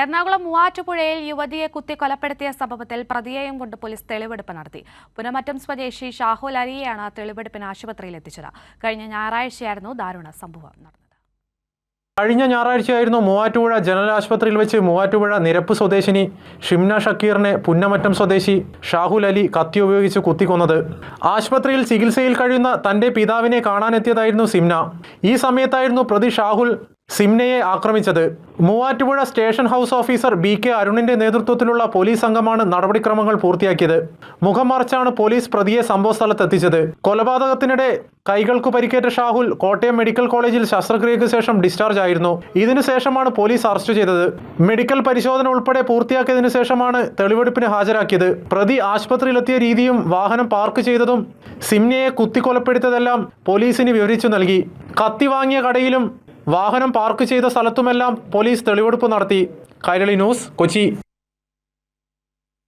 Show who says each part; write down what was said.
Speaker 1: എറണാകുളം മൂവാറ്റുപുഴയിൽ യുവതിയെ കുത്തി കൊലപ്പെടുത്തിയ സംഭവത്തിൽ പ്രതിയെയും കൊണ്ട് പോലീസ് തെളിവെടുപ്പ് നടത്തി. പുനമറ്റം സ്വദേശി ഷാഹുൽ അലിയെയാണ് തെളിവെടുപ്പിന് ആശുപത്രിയിൽ എത്തിച്ചത്. കഴിഞ്ഞ ഞായറാഴ്ചയായിരുന്നു ദാരുണ സംഭവം നടന്നത്.
Speaker 2: കഴിഞ്ഞ ഞായറാഴ്ചയായിരുന്നു മൂവാറ്റുപുഴ ജനറൽ ആശുപത്രിയിൽ വെച്ച് മൂവാറ്റുപുഴ നിരപ്പ് സ്വദേശിനി ഷിംന ഷക്കീറിനെ പുന്നമറ്റം സ്വദേശി ഷാഹുൽ അലി കത്തി ഉപയോഗിച്ച് കുത്തിക്കൊന്നത്. ആശുപത്രിയിൽ ചികിത്സയിൽ കഴിയുന്ന തന്റെ പിതാവിനെ കാണാനെത്തിയതായിരുന്നു സിംന ഈ സമയത്തായിരുന്നു പ്രതി ഷാഹുൽ സിംനയെ ആക്രമിച്ചത്. Muvattupuzha station house officer B K അരുണിന്റെ നേതൃത്വത്തിലുള്ള പോലീസ് സംഘമാണ് നടപടിക്രമങ്ങൾ പൂർത്തിയാക്കിയത്. മുഖം മറച്ചാണ് പോലീസ് പ്രതിയെ സംഭവ സ്ഥലത്തെത്തിച്ചത് കൊലപാതകത്തിനിടെ കൈകൾക്ക് പരിക്കേറ്റ ഷാഹുൽ കോട്ടയം മെഡിക്കൽ കോളേജിൽ ശസ്ത്രക്രിയയ്ക്ക് ശേഷം ഡിസ്ചാർജ് ആയിരുന്നു. ഇതിനുശേഷമാണ് പോലീസ് അറസ്റ്റ് ചെയ്തത്. മെഡിക്കൽ പരിശോധന ഉൾപ്പെടെ പൂർത്തിയാക്കിയതിനു ശേഷമാണ് തെളിവെടുപ്പിന് ഹാജരാക്കിയത്. പ്രതി ആശുപത്രിയിലെത്തിയ രീതിയും വാഹനം പാർക്ക് ചെയ്തതും സിംനയെ കുത്തിക്കൊലപ്പെടുത്തതെല്ലാം പോലീസിന് വിവരിച്ചു നൽകി. കത്തി വാങ്ങിയ കടയിലും വാഹനം പാർക്ക് ചെയ്ത സ്ഥലത്തുമെല്ലാം പോലീസ് തെളിവെടുപ്പ് നടത്തി. കൈരളി ന്യൂസ് കൊച്ചി.